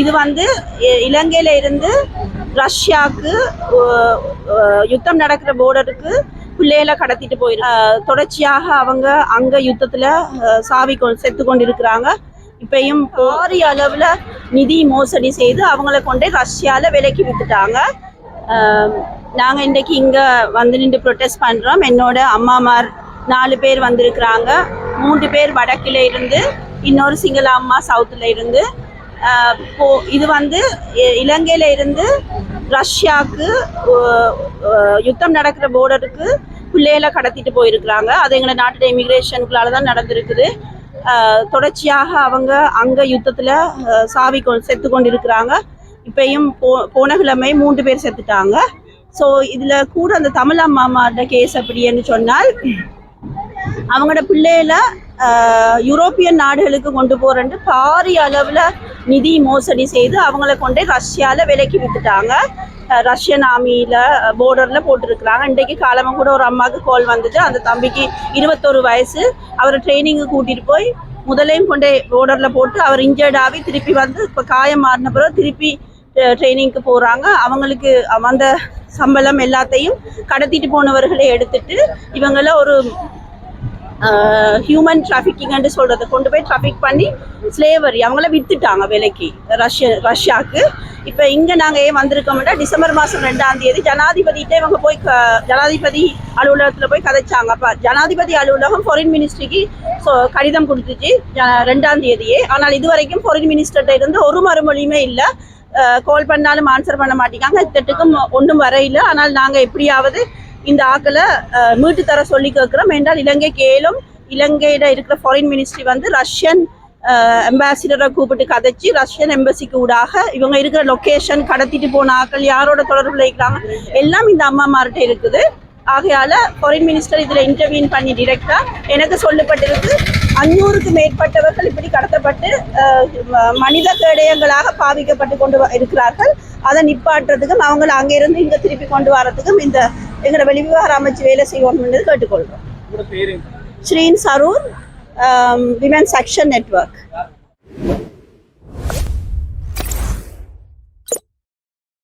இது வந்து இ- இலங்கையில இருந்து ரஷ்யாவுக்கு யுத்தம் நடக்கிற போர்டருக்கு பிள்ளைகளை கடத்திட்டு போயிரு தொடர்ச்சியாக அவங்க அங்க யுத்தத்துல சாவி செத்து கொண்டிருக்கிறாங்க. இப்பயும் பாரிய அளவுல நிதி மோசடி செய்து அவங்கள கொண்டே ரஷ்யால விலைக்கு வித்துட்டாங்க நாங்கள் நாங்க இன்னைக்கு இங்க வந்து நின்று ப்ரொட்டஸ்ட் பண்றோம். என்னோட அம்மாமார் நாலு பேர் வந்திருக்கிறாங்க. மூன்று பேர் வடக்கில் இருந்து இன்னொரு சிங்கள அம்மா சவுத்துல இருந்து. இது வந்து இலங்கையில இருந்து ரஷ்யாவுக்கு யுத்தம் நடக்கிற போர்டருக்கு பிள்ளைகளை கடத்திட்டு போயிருக்கிறாங்க. அது எங்களை நாட்டுடைய இமிகிரேஷனுக்குள்ளால தான் நடந்திருக்குது. தொடர்ச்சியாக அவங்க அங்க யுத்தத்துல சாவி செத்து கொண்டிருக்கிறாங்க. இப்பயும் போ போன கிழமை மூன்று பேர் செத்துட்டாங்க. ஸோ இதுல கூட அந்த தமிழ் அம்மாமார்ட கேஸ் அப்படின்னு சொன்னால் அவங்களோட பிள்ளைகள யூரோப்பியன் நாடுகளுக்கு கொண்டு போறேன்ட்டு பாரிய அளவுல நிதி மோசடி செய்து அவங்கள கொண்டே ரஷ்யாவில் விலைக்கு வித்துட்டாங்க ரஷ்யன் ஆர்மியில் போர்டரில் போட்டிருக்கிறாங்க. இன்றைக்கு காலமாக கூட ஒரு அம்மாவுக்கு கால் வந்தது. அந்த தம்பிக்கு இருபத்தொரு வயசு. அவரை ட்ரைனிங்கு கூட்டிகிட்டு போய் முதலையும் கொண்டே போர்டரில் போட்டு அவர் இன்ஜர்டாகி திருப்பி வந்து இப்போ காயம் மாறின பிறகு திருப்பி ட்ரைனிங்க்கு போகிறாங்க அவங்களுக்கு வந்த சம்பளம் எல்லாத்தையும் கடத்திட்டு போனவர்களை எடுத்துட்டு இவங்கள ஒரு ஹியூமன் டிராஃபிக்கிங்னு சொல்கிறத கொண்டு போய் டிராஃபிக் பண்ணி ஸ்லேவரி அவங்கள விற்றுட்டாங்க விலைக்கு. ரஷ்ய ரஷ்யாவுக்கு. இப்போ இங்கே நாங்கள் ஏன் வந்திருக்கோம்னா டிசம்பர் மாதம் ரெண்டாம் தேதி ஜனாதிபதிகிட்ட இவங்க போய் க ஜனாதிபதி அலுவலகத்தில் போய் கதைச்சாங்க. அப்போ ஜனாதிபதி அலுவலகம் ஃபாரின் மினிஸ்ட்ரிக்கு ஸோ கடிதம் கொடுத்துச்சு ரெண்டாம் தேதியே. ஆனால் இதுவரைக்கும் ஃபாரின் மினிஸ்டர்கிட்ட இருந்து ஒரு மறுமொழியுமே இல்லை. கால் பண்ணாலும் ஆன்சர் பண்ண மாட்டேங்காங்க. இத்தட்டுக்கும் ஒன்றும் வரையில ஆனால் நாங்கள் எப்படியாவது இந்த ஆக்களை மீட்டு தர சொல்லி கேட்குறோம். என்றால் இலங்கை கேளும் இலங்கையில இருக்கிற ஃபாரின் மினிஸ்ட்ரி வந்து ரஷ்யன் அம்பாசிடரை கூப்பிட்டு கதைச்சு ரஷ்யன் எம்பசிக்கு ஊடாக இவங்க இருக்கிற லொக்கேஷன் கடத்திட்டு போன ஆக்கள் யாரோட தொடர்புல இருக்கிறாங்க எல்லாம் இந்த அம்மாமார்கிட்ட இருக்குது. ஆகையால ஃபாரின் மினிஸ்டர் இதுல இன்டர்வியூன் பண்ணி டிரெக்டா எனக்கு சொல்லப்பட்டிருக்கு. அஞ்சூறுக்கு மேற்பட்டவர்கள் இப்படி கடத்தப்பட்டு ம- மனித கேடயங்களாக பாவிக்கப்பட்டு கொண்டு வ- இருக்கிறார்கள். அதை நிப்பாட்டுறதுக்கும் அவங்களை அங்கிருந்து இங்க திருப்பி கொண்டு வரதுக்கும் இந்த எங்களோட வெளிவிவகார அமைச்சு வேலை உங்களோட பேரு Shreen Saroor women section network.